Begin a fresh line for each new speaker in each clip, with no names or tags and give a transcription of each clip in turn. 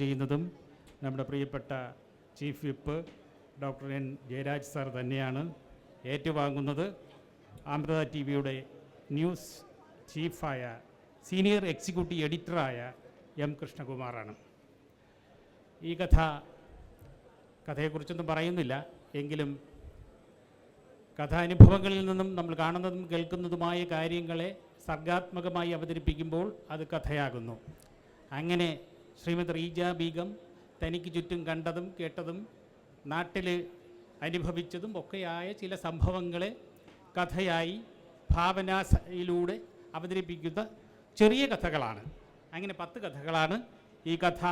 ചെയ്യുന്നതും നമ്മുടെ പ്രിയപ്പെട്ട chief whip doctor N Jayaraj sir തന്നെയാണ് ഏറ്റുവാങ്ങുന്നത്. അമൃത ടി വിയുടെ ന്യൂസ് ചീഫായ സീനിയർ എക്സിക്യൂട്ടീവ് എഡിറ്ററായ എം കൃഷ്ണകുമാറാണ്. ഈ കഥ കഥയെക്കുറിച്ചൊന്നും പറയുന്നില്ല. എങ്കിലും കഥാനുഭവങ്ങളിൽ നിന്നും നമ്മൾ കാണുന്നതും കേൾക്കുന്നതുമായ കാര്യങ്ങളെ സർഗാത്മകമായി അവതരിപ്പിക്കുമ്പോൾ അത് കഥയാകുന്നു. അങ്ങനെ ശ്രീമതി റീജ ബീഗം തനിക്ക് ചുറ്റും കണ്ടതും കേട്ടതും നാട്ടിൽ അനുഭവിച്ചതും ഒക്കെയായ ചില സംഭവങ്ങളെ കഥയായി ഭാവനയിലൂടെ അവതരിപ്പിക്കുന്ന ചെറിയ കഥകളാണ്. അങ്ങനെ പത്ത് കഥകളാണ് ഈ കഥ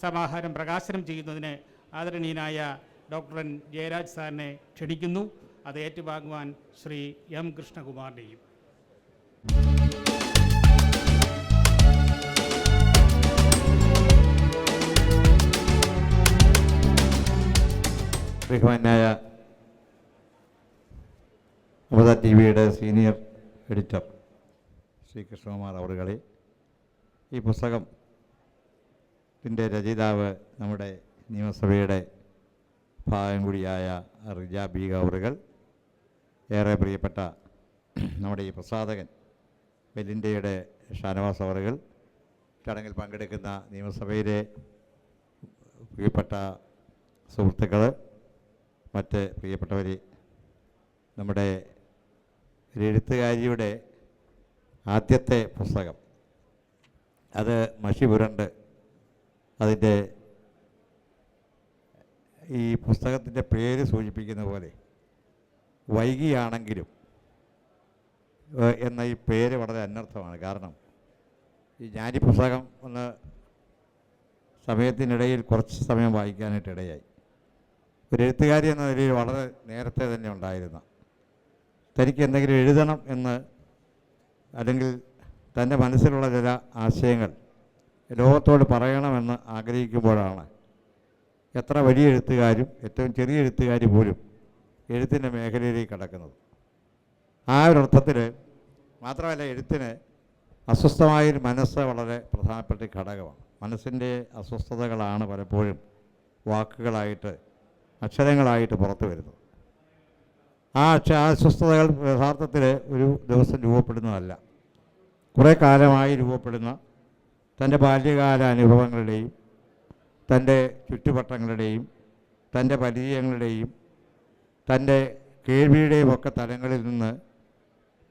സമാഹാരം പ്രകാശനം ചെയ്യുന്നതിന് ആദരണീയനായ ഡോക്ടർ എൻ ജയരാജ് സാറിനെ ക്ഷണിക്കുന്നു. അത് ഏറ്റുവാങ്ങുവാൻ ശ്രീ എം കൃഷ്ണകുമാറിനെയും
ബഹുമാനായ അമൃത ടി വിയുടെ സീനിയർ എഡിറ്റർ ശ്രീ കൃഷ്ണകുമാർ അവറുകളെ ഈ പുസ്തകം ത്തിന്റെ രചയിതാവ് നമ്മുടെ നിയമസഭയുടെ ഭാഗം കൂടിയായ റിജ ബീഗ അവറുകൾ ഏറെ പ്രിയപ്പെട്ട നമ്മുടെ ഈ പ്രസാധകൻ ബെലിന്റെയുടെ ഷാനവാസ് അവറുകൾ ചടങ്ങിൽ പങ്കെടുക്കുന്ന നിയമസഭയിലെ പ്രിയപ്പെട്ട സുഹൃത്തുക്കൾ മറ്റ് പ്രിയപ്പെട്ടവർ നമ്മുടെ ഒരു എഴുത്തുകാരിയുടെ ആദ്യത്തെ പുസ്തകം അത് മഷി പുരണ്ട് അതിന്റെ ഈ പുസ്തകത്തിന്റെ പേര് സൂചിപ്പിക്കുന്ന പോലെ വൈകിയാണെങ്കിലും എന്ന ഈ പേര് വളരെ അനർത്ഥമാണ്. കാരണം ഈ ഞാനീ പുസ്തകം ഒന്ന് സമയത്തിനിടയിൽ കുറച്ച് സമയം വായിക്കാനായിട്ട് ഇടയായി. ഒരു എഴുത്തുകാരി എന്ന നിലയിൽ വളരെ നേരത്തെ തന്നെ ഉണ്ടായിരുന്ന. തനിക്ക് എന്തെങ്കിലും എഴുതണം എന്ന് അല്ലെങ്കിൽ തന്റെ മനസ്സിലുള്ള ചില ആശയങ്ങൾ ലോകത്തോട് പറയണമെന്ന് ആഗ്രഹിക്കുമ്പോഴാണ് എത്ര വലിയ എഴുത്തുകാരും ഏറ്റവും ചെറിയ എഴുത്തുകാർ പോലും എഴുത്തിന്റെ മേഖലയിലേക്ക് കടക്കുന്നത്. ആ ഒരു അർത്ഥത്തിൽ മാത്രമല്ല എഴുത്തിന് അസ്വസ്ഥമായൊരു മനസ്സ് വളരെ പ്രധാനപ്പെട്ട ഘടകമാണ്. മനസ്സിന്റെ അസ്വസ്ഥതകളാണ് പലപ്പോഴും വാക്കുകളായിട്ട് അക്ഷരങ്ങളായിട്ട് പുറത്തു വരുന്നത് ആ അക്ഷ അസ്വസ്ഥതകൾ യഥാർത്ഥത്തിൽ ഒരു ദിവസം രൂപപ്പെടുന്നതല്ല. കുറേ കാലമായി രൂപപ്പെടുന്ന തന്റെ ബാല്യകാല അനുഭവങ്ങളുടെയും തന്റെ ചുറ്റുവട്ടങ്ങളുടെയും തന്റെ പരിചയങ്ങളുടെയും തന്റെ കേൾവിയുടെയും ഒക്കെ തലങ്ങളിൽ നിന്ന്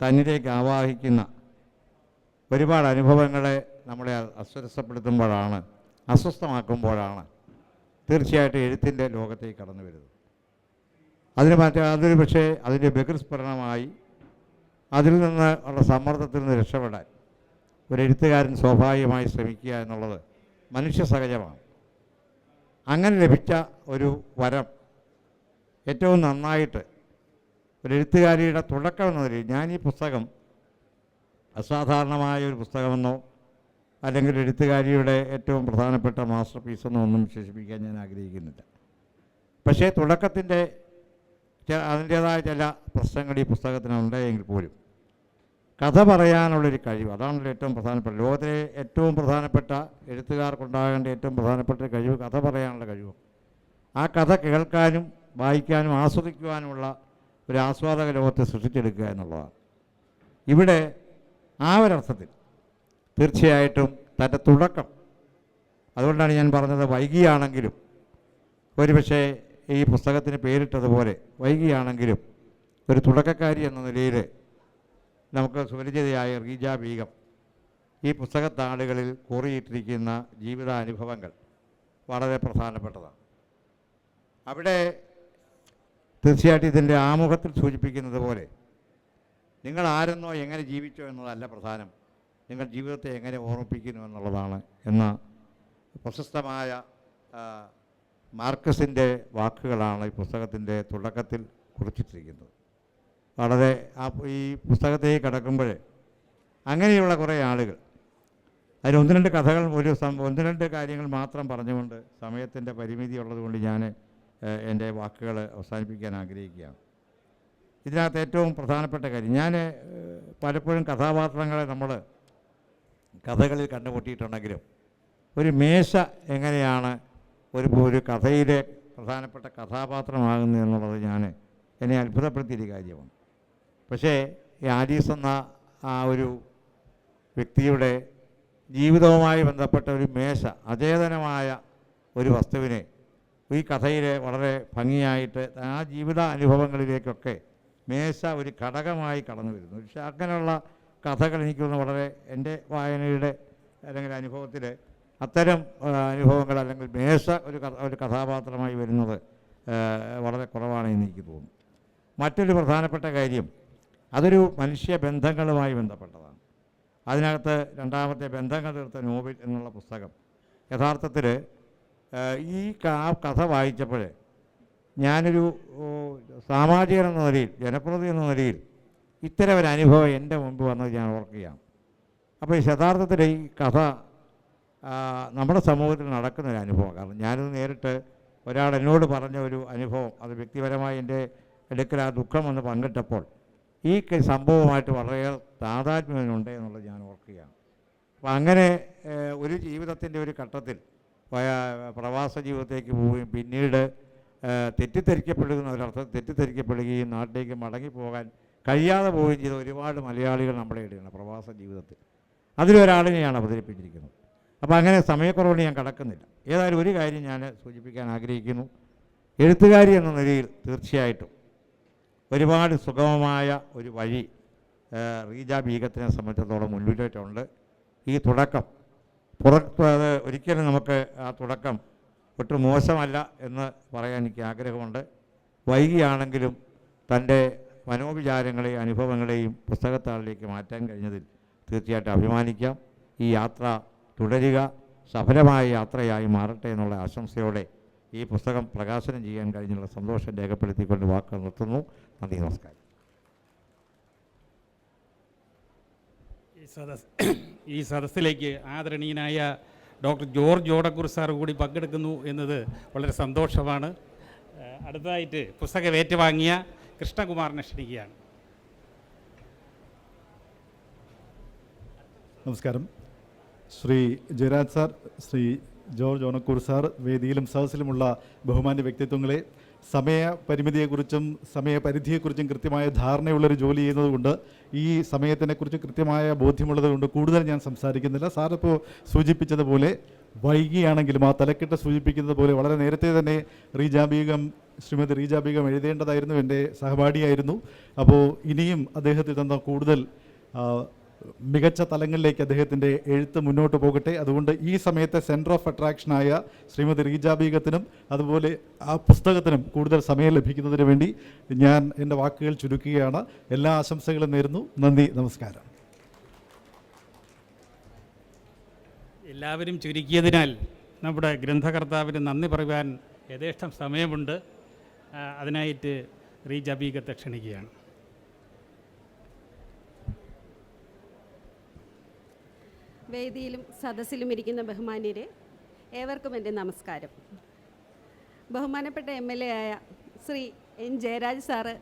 തന്നിലേക്ക് ആവാഹിക്കുന്ന ഒരുപാട് അനുഭവങ്ങളെ നമ്മളെ അസ്വരസപ്പെടുത്തുമ്പോഴാണ് അസ്വസ്ഥമാക്കുമ്പോഴാണ് തീർച്ചയായിട്ടും എഴുത്തിന്റെ ലോകത്തേക്ക് കടന്നു വരുന്നത് അതിന് മാറ്റം അതൊരു പക്ഷേ അതിന്റെ ബഹിർസ്ഫുരണമായി അതിൽ നിന്ന് ഉള്ള സമ്മർദ്ദത്തിൽ നിന്ന് രക്ഷപ്പെടാൻ ഒരു എഴുത്തുകാരൻ സ്വാഭാവികമായി ശ്രമിക്കുക എന്നുള്ളത് മനുഷ്യ സഹജമാണ്. അങ്ങനെ ലഭിച്ച ഒരു വരം ഏറ്റവും നന്നായിട്ട് ഒരു എഴുത്തുകാരിയുടെ തുടക്കം എന്ന നിലയിൽ ഞാൻ ഈ പുസ്തകം അസാധാരണമായ ഒരു പുസ്തകമെന്നോ അല്ലെങ്കിൽ എഴുത്തുകാരിയുടെ ഏറ്റവും പ്രധാനപ്പെട്ട മാസ്റ്റർ പീസൊന്നും ഒന്നും വിശേഷിപ്പിക്കാൻ ഞാൻ ആഗ്രഹിക്കുന്നില്ല. പക്ഷേ തുടക്കത്തിന്റെ അതിന്റേതായ ചില പ്രശ്നങ്ങൾ ഈ പുസ്തകത്തിനുണ്ട് എങ്കിൽ പോലും. കഥ പറയാനുള്ളൊരു കഴിവ് അതാണല്ലോ ഏറ്റവും പ്രധാനപ്പെട്ട ലോകത്തിലെ ഏറ്റവും പ്രധാനപ്പെട്ട എഴുത്തുകാർക്കുണ്ടാകേണ്ട ഏറ്റവും പ്രധാനപ്പെട്ട കഴിവ് കഥ പറയാനുള്ള കഴിവ്. ആ കഥ കേൾക്കാനും വായിക്കാനും ആസ്വദിക്കുവാനുമുള്ള ഒരു ആസ്വാദക ലോകത്തെ സൃഷ്ടിച്ചെടുക്കുക എന്നുള്ളതാണ്. ഇവിടെ ആ ഒരർത്ഥത്തിൽ തീർച്ചയായിട്ടും തന്റെ തുടക്കം. അതുകൊണ്ടാണ് ഞാൻ പറഞ്ഞത് വൈകിയാണെങ്കിലും. ഒരുപക്ഷെ ഈ പുസ്തകത്തിന് പേരിട്ടതുപോലെ വൈകിയാണെങ്കിലും ഒരു തുടക്കക്കാരി എന്ന നിലയിൽ നമുക്ക് സുപരിചിതയായ റീജ ബീഗം ഈ പുസ്തകത്താളുകളിൽ കൂറിയിട്ടിരിക്കുന്ന ജീവിതാനുഭവങ്ങൾ വളരെ പ്രധാനപ്പെട്ടതാണ്. അവിടെ തീർച്ചയായിട്ടും ഇതിന്റെ ആമുഖത്തിൽ സൂചിപ്പിക്കുന്നത് പോലെ നിങ്ങൾ ആരെന്നോ എങ്ങനെ ജീവിച്ചോ എന്നതല്ല പ്രധാനം. നിങ്ങൾ ജീവിതത്തെ എങ്ങനെ ഓർമ്മിപ്പിക്കുന്നു എന്നുള്ളതാണ്. എന്ന പ്രശസ്തമായ മാർക്കസിന്റെ വാക്കുകളാണ് ഈ പുസ്തകത്തിന്റെ തുടക്കത്തിൽ കുറിച്ചിട്ടിരിക്കുന്നത്. വളരെ ആ ഈ പുസ്തകത്തേക്ക് കടക്കുമ്പോൾ അങ്ങനെയുള്ള കുറേ ആളുകൾ അതിൽ ഒന്ന് രണ്ട് കഥകൾ ഒരു ഒന്ന് രണ്ട് കാര്യങ്ങൾ മാത്രം പറഞ്ഞുകൊണ്ട് സമയത്തിന്റെ പരിമിതി ഉള്ളതുകൊണ്ട് ഞാൻ എന്റെ വാക്കുകൾ അവസാനിപ്പിക്കാൻ ആഗ്രഹിക്കുകയാണ്. ഇതിനകത്ത് ഏറ്റവും പ്രധാനപ്പെട്ട കാര്യം ഞാൻ പലപ്പോഴും കഥാപാത്രങ്ങളെ നമ്മൾ കഥകളിൽ കണ്ടുമുട്ടിയിട്ടുണ്ടെങ്കിലും ഒരു മേശ എങ്ങനെയാണ് ഒരു ഒരു കഥയിലെ പ്രധാനപ്പെട്ട കഥാപാത്രമാകുന്നത് എന്നുള്ളത് ഞാൻ എന്നെ അത്ഭുതപ്പെടുത്തിയൊരു കാര്യമാണ്. പക്ഷേ ഈ ആലീസ് എന്ന ആ ഒരു വ്യക്തിയുടെ ജീവിതവുമായി ബന്ധപ്പെട്ട ഒരു മേശ അചേതനമായ ഒരു വസ്തുവിനെ ഈ കഥയിലെ വളരെ ഭംഗിയായിട്ട് ആ ജീവിത അനുഭവങ്ങളിലേക്കൊക്കെ മേശ ഒരു ഘടകമായി കടന്നു വരുന്നു പക്ഷേ അങ്ങനെയുള്ള കഥകൾ എനിക്ക് തോന്നുന്നു വളരെ എന്റെ വായനയുടെ അല്ലെങ്കിൽ അനുഭവത്തിൽ അത്തരം അനുഭവങ്ങൾ അല്ലെങ്കിൽ മേശ ഒരു ഒരു കഥാപാത്രമായി വരുന്നത് വളരെ വളരെ കുറവാണെന്ന് എനിക്ക് തോന്നുന്നു. മറ്റൊരു പ്രധാനപ്പെട്ട കാര്യം അതൊരു മനുഷ്യ ബന്ധങ്ങളുമായി ബന്ധപ്പെട്ടതാണ്. അതിനകത്ത് രണ്ടാമത്തെ ബന്ധങ്ങൾ തീർത്ത നോവൽ എന്നുള്ള പുസ്തകം യഥാർത്ഥത്തിൽ ഈ കഥ വായിച്ചപ്പോൾ ഞാനൊരു സാമാജികൻ എന്ന നിലയിൽ ജനപ്രതി എന്ന നിലയിൽ ഇത്തരം ഒരു അനുഭവം എന്റെ മുമ്പ് വന്നത് ഞാൻ ഓർക്കുകയാണ്. അപ്പോൾ ഈ യഥാർത്ഥത്തിൽ ഈ കഥ നമ്മുടെ സമൂഹത്തിൽ നടക്കുന്ന ഒരു അനുഭവം കാരണം ഞാനിത് നേരിട്ട് ഒരാൾ എന്നോട് പറഞ്ഞ ഒരു അനുഭവം അത് വ്യക്തിപരമായി എന്റെ എടുക്കൽ ആ ദുഃഖം വന്ന് പങ്കിട്ടപ്പോൾ ഈ സംഭവമായിട്ട് വളരെയേറെ താതാത്മ്യമുണ്ട് എന്നുള്ളത് ഞാൻ ഓർക്കുകയാണ്. അപ്പം അങ്ങനെ ഒരു ജീവിതത്തിന്റെ ഒരു ഘട്ടത്തിൽ പ്രവാസ ജീവിതത്തേക്ക് പോവുകയും പിന്നീട് തെറ്റിദ്ധരിക്കപ്പെടുക ഒരർത്ഥം തെറ്റിദ്ധരിക്കപ്പെടുകയും നാട്ടിലേക്ക് മടങ്ങിപ്പോകാൻ കഴിയാതെ പോവുകയും ചെയ്ത ഒരുപാട് മലയാളികൾ നമ്മുടെ ഇടയാണ് പ്രവാസ ജീവിതത്തിൽ. അതിലൊരാളിനെയാണ് അവതരിപ്പിച്ചിരിക്കുന്നത്. അപ്പോൾ അങ്ങനെ സമയക്കുറവുകൊണ്ട് ഞാൻ കടക്കുന്നില്ല. ഏതായാലും ഒരു കാര്യം ഞാൻ സൂചിപ്പിക്കാൻ ആഗ്രഹിക്കുന്നു. എഴുത്തുകാരി എന്ന നിലയിൽ തീർച്ചയായിട്ടും ഒരുപാട് സുഗമമായ ഒരു വഴി റീജാ ബീഗത്തിനെ സംബന്ധിച്ചിടത്തോളം മുന്നിലേറ്റുണ്ട് ഈ തുടക്കം പുറത്ത് ഒരിക്കലും നമുക്ക് ആ തുടക്കം ഒട്ടും മോശമല്ല എന്ന് പറയാൻ എനിക്ക് ആഗ്രഹമുണ്ട്. വൈകിയാണെങ്കിലും തന്റെ മനോവിചാരങ്ങളെയും അനുഭവങ്ങളെയും പുസ്തകത്താളിലേക്ക് മാറ്റാൻ കഴിഞ്ഞതിൽ തീർച്ചയായിട്ടും അഭിമാനിക്കാം. ഈ യാത്ര തുടരുക. സഫലമായ യാത്രയായി മാറട്ടെ എന്നുള്ള ആശംസയോടെ ഈ പുസ്തകം പ്രകാശനം ചെയ്യാൻ കഴിഞ്ഞുള്ള സന്തോഷം രേഖപ്പെടുത്തിക്കൊണ്ട് വാക്കുകൾ നിർത്തുന്നു. നന്ദി നമസ്കാരം.
ഈ സദസ് ഈ സദസ്സിലേക്ക് ആദരണീയനായ ഡോക്ടർ ജോർജ് ഓടക്കൂർ സാർ കൂടി പങ്കെടുക്കുന്നു എന്നത് വളരെ സന്തോഷമാണ്. അടുത്തതായിട്ട് പുസ്തകം ഏറ്റുവാങ്ങിയ കൃഷ്ണകുമാറിനെ ക്ഷണിക്കുകയാണ്.
നമസ്കാരം. Shri Jayaraj sir Shri George Onakkoor sir വേദിയിലും സദസ്സിലുമുള്ള ബഹുമാന്യ വ്യക്തിത്വങ്ങളെ സമയപരിമിതിയെക്കുറിച്ചും സമയപരിധിയെക്കുറിച്ചും കൃത്യമായ ധാരണയുള്ളൊരു ജോലി ചെയ്യുന്നതുകൊണ്ട് ഈ സമയത്തിനെക്കുറിച്ച് കൃത്യമായ ബോധ്യമുള്ളതുകൊണ്ട് കൂടുതൽ ഞാൻ സംസാരിക്കുന്നില്ല. സാറിപ്പോൾ സൂചിപ്പിച്ചതുപോലെ വൈകിയാണെങ്കിലും ആ തലക്കെട്ട് സൂചിപ്പിക്കുന്നത് പോലെ വളരെ നേരത്തെ തന്നെ റീജാബീഗം ശ്രീമതി റീജാബീഗം എഴുതേണ്ടതായിരുന്നു എന്റെ സഹപാഠിയായിരുന്നു. അപ്പോൾ ഇനിയും അദ്ദേഹത്തിൽ തന്ന കൂടുതൽ മികച്ച തലങ്ങളിലേക്ക് അദ്ദേഹത്തിന്റെ എഴുത്ത് മുന്നോട്ട് പോകട്ടെ. അതുകൊണ്ട് ഈ സമയത്തെ സെന്റർ ഓഫ് അട്രാക്ഷനായ ശ്രീമതി റീജാബീഗത്തിനും അതുപോലെ ആ പുസ്തകത്തിനും കൂടുതൽ സമയം ലഭിക്കുന്നതിന് വേണ്ടി ഞാൻ എന്റെ വാക്കുകൾ ചുരുക്കുകയാണ്. എല്ലാ ആശംസകളും നേരുന്നു. നന്ദി നമസ്കാരം.
എല്ലാവരും ചുരുക്കിയതിനാൽ നമ്മുടെ ഗ്രന്ഥകർത്താവിന് നന്ദി പറയുവാൻ യഥേഷ്ടം സമയമുണ്ട്. അതിനായിട്ട് റീജബീകത്തെ ക്ഷണിക്കുകയാണ്.
വേദിയിലും സദസ്സിലും ഇരിക്കുന്ന ബഹുമാന്യരെ ഏവർക്കും എന്റെ നമസ്കാരം. ബഹുമാനപ്പെട്ട എം എൽ എ ആയ ശ്രീ എൻ ജയരാജ് സാറ്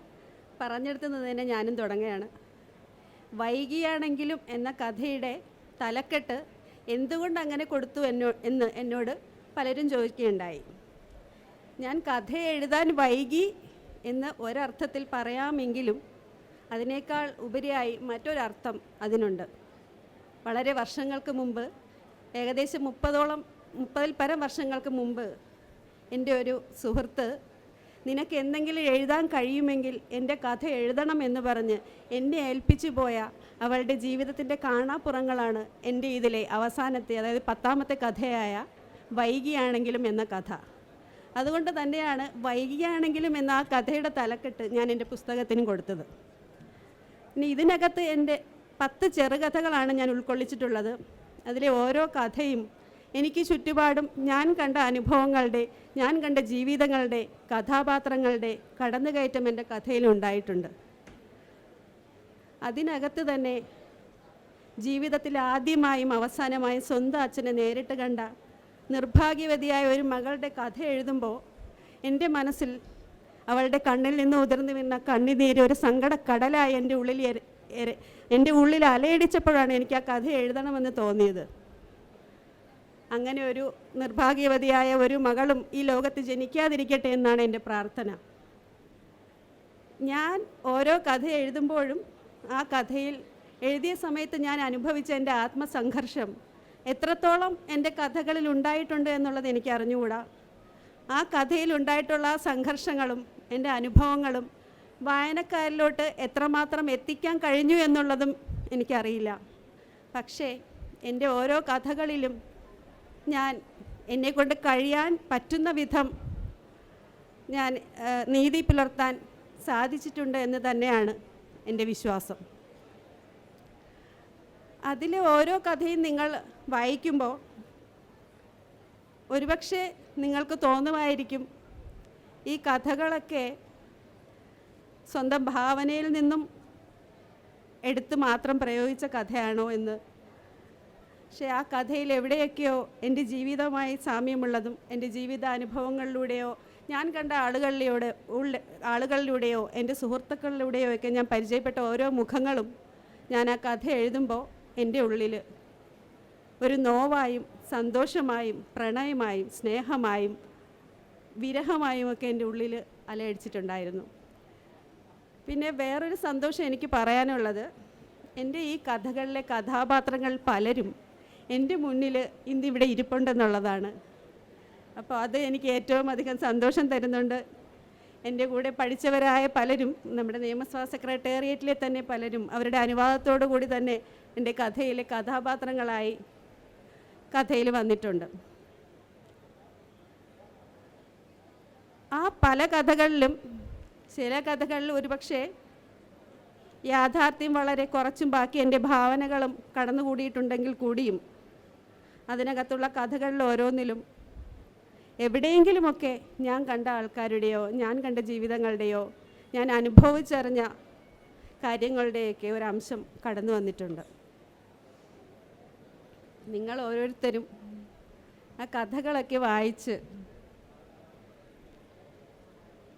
പറഞ്ഞെടുത്തുന്നത് തന്നെ ഞാനും തുടങ്ങുകയാണ്. വൈകിയാണെങ്കിലും എന്ന കഥയുടെ തലക്കെട്ട് എന്തുകൊണ്ട് അങ്ങനെ കൊടുത്തു എന്നോ എന്ന് എന്നോട് പലരും ചോദിക്കുകയുണ്ടായി. ഞാൻ കഥ എഴുതാൻ വൈകി എന്ന് ഒരർത്ഥത്തിൽ പറയാമെങ്കിലും അതിനേക്കാൾ ഉപരിയായി മറ്റൊരർത്ഥം അതിനുണ്ട്. വളരെ വർഷങ്ങൾക്ക് മുമ്പ് ഏകദേശം മുപ്പതോളം മുപ്പതിൽ പരം വർഷങ്ങൾക്ക് മുമ്പ് എന്റെ ഒരു സുഹൃത്ത് നിനക്ക് എന്തെങ്കിലും എഴുതാൻ കഴിയുമെങ്കിൽ എന്റെ കഥ എഴുതണം എന്ന് പറഞ്ഞ് എന്നെ ഏൽപ്പിച്ചു പോയ അവളുടെ ജീവിതത്തിന്റെ കാണാപ്പുറങ്ങളാണ് എന്റെ ഇതിലെ അവസാനത്തെ അതായത് പത്താമത്തെ കഥയായ വൈകിയാണെങ്കിലും എന്ന കഥ. അതുകൊണ്ട് തന്നെയാണ് വൈകിയാണെങ്കിലും എന്ന ആ കഥയുടെ തലക്കെട്ട് ഞാൻ എന്റെ പുസ്തകത്തിന് കൊടുത്തത്. ഇനി ഇതിനകത്ത് എന്റെ പത്ത് ചെറുകഥകളാണ് ഞാൻ ഉൾക്കൊള്ളിച്ചിട്ടുള്ളത്. അതിലെ ഓരോ കഥയും എനിക്ക് ചുറ്റുപാടും ഞാൻ കണ്ട അനുഭവങ്ങളുടെ ഞാൻ കണ്ട ജീവിതങ്ങളുടെ കഥാപാത്രങ്ങളുടെ കടന്നുകയറ്റം എന്റെ കഥയിലുണ്ടായിട്ടുണ്ട് അതിനകത്ത് തന്നെ ജീവിതത്തിൽ ആദ്യമായും അവസാനമായും സ്വന്തം അച്ഛനെ നേരിട്ട് കണ്ട നിർഭാഗ്യവതിയായ ഒരു മകളുടെ കഥ എഴുതുമ്പോൾ എന്റെ മനസ്സിൽ അവളുടെ കണ്ണിൽ നിന്ന് ഉതിർന്നു വീണ കണ്ണിനീര് ഒരു സങ്കടക്കടലായി എന്റെ ഉള്ളിൽ എന്റെ ഉള്ളിൽ അലയടിച്ചപ്പോഴാണ് എനിക്ക് ആ കഥ എഴുതണമെന്ന് തോന്നിയത്. അങ്ങനെ ഒരു നിർഭാഗ്യവതിയായ ഒരു മകളും ഈ ലോകത്ത് ജനിക്കാതിരിക്കട്ടെ എന്നാണ് എന്റെ പ്രാർത്ഥന. ഞാൻ ഓരോ കഥ എഴുതുമ്പോഴും ആ കഥയിൽ എഴുതിയ സമയത്ത് ഞാൻ അനുഭവിച്ച എന്റെ ആത്മസംഘർഷം എത്രത്തോളം എന്റെ കഥകളിൽ ഉണ്ടായിട്ടുണ്ട് എന്നുള്ളത് എനിക്ക് അറിഞ്ഞുകൂടാ. ആ കഥയിൽ ഉണ്ടായിട്ടുള്ള ആ സംഘർഷങ്ങളും എന്റെ അനുഭവങ്ങളും വായനക്കാരിലോട്ട് എത്രമാത്രം എത്തിക്കാൻ കഴിഞ്ഞു എന്നുള്ളതും എനിക്കറിയില്ല. പക്ഷേ എന്റെ ഓരോ കഥകളിലും ഞാൻ എന്നെക്കൊണ്ട് കഴിയാൻ പറ്റുന്ന വിധം ഞാൻ നീതി പുലർത്താൻ സാധിച്ചിട്ടുണ്ട് എന്ന് തന്നെയാണ് എന്റെ വിശ്വാസം. അതിലെ ഓരോ കഥയും നിങ്ങൾ വായിക്കുമ്പോൾ ഒരുപക്ഷെ നിങ്ങൾക്ക് തോന്നുമായിരിക്കും ഈ കഥകളൊക്കെ സ്വന്തം ഭാവനയിൽ നിന്നും എടുത്ത് മാത്രം പ്രയോഗിച്ച കഥയാണോ എന്ന്. പക്ഷേ ആ കഥയിൽ എവിടെയൊക്കെയോ എന്റെ ജീവിതവുമായി സാമ്യമുള്ളതും എന്റെ ജീവിത അനുഭവങ്ങളിലൂടെയോ ഞാൻ കണ്ട ആളുകളിലൂടെ ഉള്ള ആളുകളിലൂടെയോ എന്റെ സുഹൃത്തുക്കളിലൂടെയോ ഒക്കെ ഞാൻ പരിചയപ്പെട്ട ഓരോ മുഖങ്ങളും ഞാൻ ആ കഥ എഴുതുമ്പോൾ എന്റെ ഉള്ളിൽ ഒരു നോവായും സന്തോഷമായും പ്രണയമായും സ്നേഹമായും വിരഹമായും ഒക്കെ എന്റെ ഉള്ളിൽ അലയടിച്ചിട്ടുണ്ടായിരുന്നു. പിന്നെ വേറൊരു സന്തോഷം എനിക്ക് പറയാനുള്ളത് എന്റെ ഈ കഥകളിലെ കഥാപാത്രങ്ങൾ പലരും എന്റെ മുന്നിൽ ഇന്ന് ഇവിടെ ഇരിപ്പുണ്ടെന്നുള്ളതാണ്. അപ്പോൾ അത് എനിക്ക് ഏറ്റവും അധികം സന്തോഷം തരുന്നുണ്ട്. എന്റെ കൂടെ പഠിച്ചവരായ പലരും നമ്മുടെ നിയമസഭാ സെക്രട്ടേറിയറ്റിലെ തന്നെ പലരും അവരുടെ അനുവാദത്തോടു കൂടി തന്നെ എന്റെ കഥയിലെ കഥാപാത്രങ്ങളായി കഥയിൽ വന്നിട്ടുണ്ട്. ആ പല കഥകളിലും ചില കഥകളിൽ ഒരുപക്ഷെ യാഥാർത്ഥ്യം വളരെ കുറച്ചും ബാക്കി എന്റെ ഭാവനകളും കടന്നുകൂടിയിട്ടുണ്ടെങ്കിൽ കൂടിയും അതിനകത്തുള്ള കഥകളിൽ ഓരോന്നിലും എവിടെയെങ്കിലുമൊക്കെ ഞാൻ കണ്ട ആൾക്കാരുടെയോ ഞാൻ കണ്ട ജീവിതങ്ങളുടെയോ ഞാൻ അനുഭവിച്ചറിഞ്ഞ കാര്യങ്ങളുടെയൊക്കെ ഒരു അംശം കടന്നു വന്നിട്ടുണ്ട്. നിങ്ങൾ ഓരോരുത്തരും ആ കഥകളൊക്കെ വായിച്ച്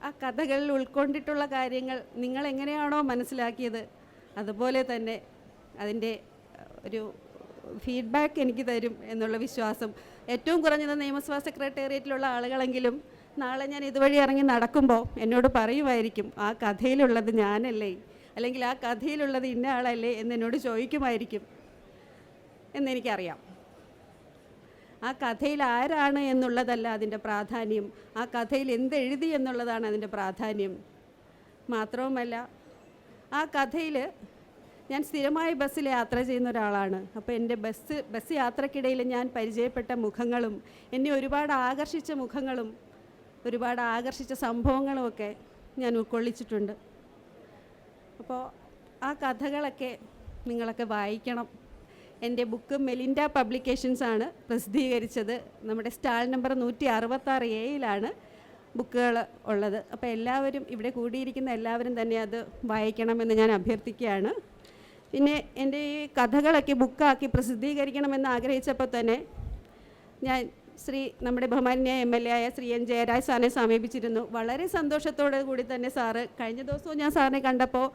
ആ കഥകളിൽ ഉൾക്കൊണ്ടിട്ടുള്ള കാര്യങ്ങൾ നിങ്ങൾ എങ്ങനെയാണോ മനസ്സിലാക്കിയത് അതുപോലെ തന്നെ അതിന്റെ ഒരു ഫീഡ്ബാക്ക് എനിക്ക് തരും എന്നുള്ള വിശ്വാസം. ഏറ്റവും കുറഞ്ഞത് നിയമസഭാ സെക്രട്ടേറിയറ്റിലുള്ള ആളുകളെങ്കിലും നാളെ ഞാൻ ഇതുവഴി ഇറങ്ങി നടക്കുമ്പോൾ എന്നോട് പറയുമായിരിക്കും ആ കഥയിലുള്ളത് ഞാനല്ലേ? അല്ലെങ്കിൽ ആ കഥയിലുള്ളത് ഇന്ന ആളല്ലേ? എന്ന് എന്നോട് ചോദിക്കുമായിരിക്കും എന്നെനിക്കറിയാം. ആ കഥയിൽ ആരാണ് എന്നുള്ളതല്ല അതിന്റെ പ്രാധാന്യം. ആ കഥയിൽ എന്തെഴുതി എന്നുള്ളതാണ് അതിന്റെ പ്രാധാന്യം. മാത്രവുമല്ല ആ കഥയിൽ ഞാൻ സ്ഥിരമായി ബസ്സിൽ യാത്ര ചെയ്യുന്ന ഒരാളാണ്. അപ്പോൾ എന്റെ ബസ് ബസ് യാത്രക്കിടയിൽ ഞാൻ പരിചയപ്പെട്ട മുഖങ്ങളും എന്നെ ഒരുപാട് ആകർഷിച്ച മുഖങ്ങളും ഒരുപാട് ആകർഷിച്ച സംഭവങ്ങളുമൊക്കെ ഞാൻ ഉൾക്കൊള്ളിച്ചിട്ടുണ്ട്. അപ്പോൾ ആ കഥകളൊക്കെ നിങ്ങളൊക്കെ വായിക്കണം. എന്റെ ബുക്ക് മെലിൻഡ പബ്ലിക്കേഷൻസ് ആണ് പ്രസിദ്ധീകരിച്ചത്. നമ്മുടെ സ്റ്റാൾ നമ്പർ നൂറ്റി അറുപത്താറ് എയിലാണ് ബുക്കുകൾ ഉള്ളത്. അപ്പോൾ എല്ലാവരും ഇവിടെ കൂടിയിരിക്കുന്ന എല്ലാവരും തന്നെ അത് വായിക്കണമെന്ന് ഞാൻ അഭ്യർത്ഥിക്കുകയാണ്. പിന്നെ എന്റെ ഈ കഥകളൊക്കെ ബുക്കാക്കി പ്രസിദ്ധീകരിക്കണമെന്ന് ആഗ്രഹിച്ചപ്പോൾ തന്നെ ഞാൻ ശ്രീ നമ്മുടെ ബഹുമാന്യ എം എൽ എ ആയ ശ്രീ എൻ ജയരാജ് സാറിനെ സമീപിച്ചിരുന്നു. വളരെ സന്തോഷത്തോടു കൂടി തന്നെ സാറ് കഴിഞ്ഞ ദിവസവും ഞാൻ സാറിനെ കണ്ടപ്പോൾ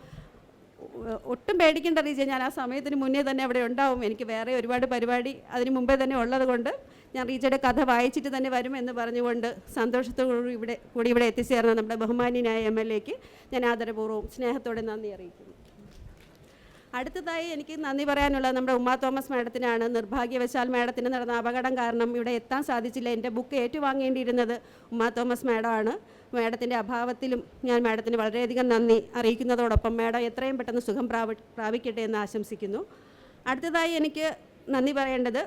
ഒട്ടും പേടിക്കേണ്ട റീജിയ ഞാൻ ആ സമയത്തിന് മുന്നേ തന്നെ അവിടെ ഉണ്ടാവും. എനിക്ക് വേറെ ഒരുപാട് പരിപാടി അതിന് മുമ്പേ തന്നെ ഉള്ളത് കൊണ്ട് ഞാൻ റീജയുടെ കഥ വായിച്ചിട്ട് തന്നെ വരും എന്ന് പറഞ്ഞുകൊണ്ട് സന്തോഷത്തോടു ഇവിടെ കൂടി ഇവിടെ എത്തിച്ചേർന്ന നമ്മുടെ ബഹുമാന്യനായ എം എൽ എക്ക് ഞാൻ ആദരപൂർവം സ്നേഹത്തോടെ നന്ദി അറിയിക്കുന്നു. അടുത്തതായി എനിക്ക് നന്ദി പറയാനുള്ളത് നമ്മുടെ ഉമ്മാ തോമസ് മാഡത്തിനാണ്. നിർഭാഗ്യവശാൽ മാഡത്തിന് നടന്ന അപകടം കാരണം ഇവിടെ എത്താൻ സാധിച്ചില്ല. എന്റെ ബുക്ക് ഏറ്റുവാങ്ങേണ്ടിയിരുന്നത് ഉമ്മാ തോമസ് മാഡമാണ്. മാഡത്തിന്റെ അഭാവത്തിലും ഞാൻ മാഡത്തിന് വളരെയധികം നന്ദി അറിയിക്കുന്നതോടൊപ്പം മാഡം എത്രയും പെട്ടെന്ന് സുഖം പ്രാപി പ്രാപിക്കട്ടെ എന്ന് ആശംസിക്കുന്നു. അടുത്തതായി എനിക്ക് നന്ദി പറയേണ്ടത്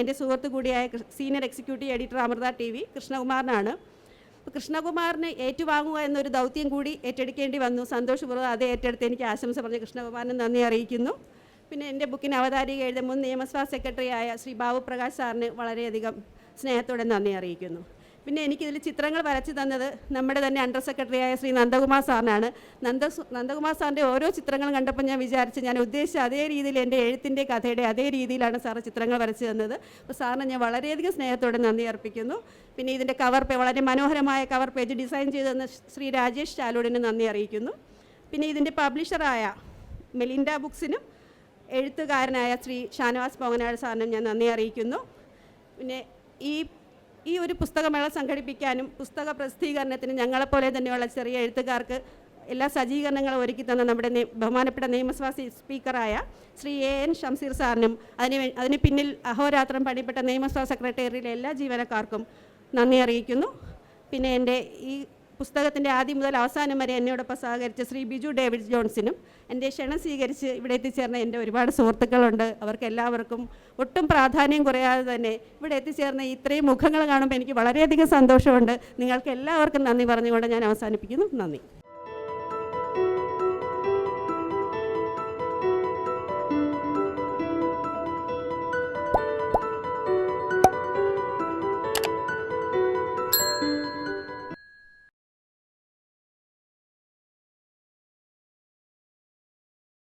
എന്റെ സുഹൃത്തു കൂടിയായ senior executive editor Amrita T V കൃഷ്ണകുമാറിനാണ്. കൃഷ്ണകുമാറിന് ഏറ്റുവാങ്ങുക എന്നൊരു ദൗത്യം കൂടി ഏറ്റെടുക്കേണ്ടി വന്നു. സന്തോഷപൂർവം അത് ഏറ്റെടുത്ത് എനിക്ക് ആശംസ പറഞ്ഞ്. കൃഷ്ണകുമാറിന് നന്ദി അറിയിക്കുന്നു. പിന്നെ എന്റെ ബുക്കിന് അവതാരിക എഴുതിയ മുൻ നിയമസഭാ സെക്രട്ടറിയായ ശ്രീ ബാബു പ്രകാശ് സാറിന് വളരെയധികം സ്നേഹത്തോടെ നന്ദി അറിയിക്കുന്നു. പിന്നെ എനിക്കിതിൽ ചിത്രങ്ങൾ വരച്ചു തന്നത് നമ്മുടെ തന്നെ അണ്ടർ സെക്രട്ടറിയായ ശ്രീ നന്ദകുമാർ സാറിനാണ്. നന്ദ നന്ദകുമാർ സാറിന്റെ ഓരോ ചിത്രങ്ങളും കണ്ടപ്പോൾ ഞാൻ വിചാരിച്ചു ഞാൻ ഉദ്ദേശിച്ച അതേ രീതിയിൽ എന്റെ എഴുത്തിന്റെ കഥയുടെ അതേ രീതിയിലാണ് സാറ് ചിത്രങ്ങൾ വരച്ചു തന്നത്. അപ്പോൾ സാറിന് ഞാൻ വളരെയധികം സ്നേഹത്തോടെ നന്ദി അർപ്പിക്കുന്നു. പിന്നെ ഇതിന്റെ കവർ പേ വളരെ മനോഹരമായ കവർ പേജ് ഡിസൈൻ ചെയ്തു തന്ന ശ്രീ രാജേഷ് ചാലോഡിന് നന്ദി അറിയിക്കുന്നു. പിന്നെ ഇതിന്റെ പബ്ലിഷറായ മെലിൻഡ ബുക്സിനും എഴുത്തുകാരനായ ശ്രീ ഷാനവാസ് പൊങ്ങനാട് സാറിനും ഞാൻ നന്ദി അറിയിക്കുന്നു. പിന്നെ ഈ ഈ ഒരു പുസ്തകമേള സംഘടിപ്പിക്കാനും പുസ്തക പ്രസിദ്ധീകരണത്തിന് ഞങ്ങളെപ്പോലെ തന്നെയുള്ള ചെറിയ എഴുത്തുകാർക്ക് എല്ലാ സജ്ജീകരണങ്ങളും ഒരുക്കി തന്ന നമ്മുടെ ബഹുമാനപ്പെട്ട നിയമസഭാ സ്പീക്കറായ ശ്രീ എ എൻ ഷംസീർ സാറിനും അതിന് അതിന് പിന്നിൽ അഹോരാത്രം പണിപ്പെട്ട നിയമസഭാ സെക്രട്ടേറിയറ്റിലെ എല്ലാ ജീവനക്കാർക്കും നന്ദി അറിയിക്കുന്നു. പിന്നെ എന്റെ ഈ പുസ്തകത്തിന്റെ ആദ്യം മുതൽ അവസാനം വരെ എന്നോടൊപ്പം സഹകരിച്ച ശ്രീ ബിജു ഡേവിഡ് ജോൺസിനും എന്റെ ക്ഷണം സ്വീകരിച്ച് ഇവിടെ എത്തിച്ചേർന്ന എന്റെ ഒരുപാട് സുഹൃത്തുക്കളുണ്ട്. അവർക്ക് എല്ലാവർക്കും ഒട്ടും പ്രാധാന്യം കുറയാതെ തന്നെ ഇവിടെ എത്തിച്ചേർന്ന ഇത്രയും മുഖങ്ങൾ കാണുമ്പോൾ എനിക്ക് വളരെയധികം സന്തോഷമുണ്ട്. നിങ്ങൾക്ക് എല്ലാവർക്കും നന്ദി പറഞ്ഞുകൊണ്ട് ഞാൻ അവസാനിപ്പിക്കുന്നു. നന്ദി.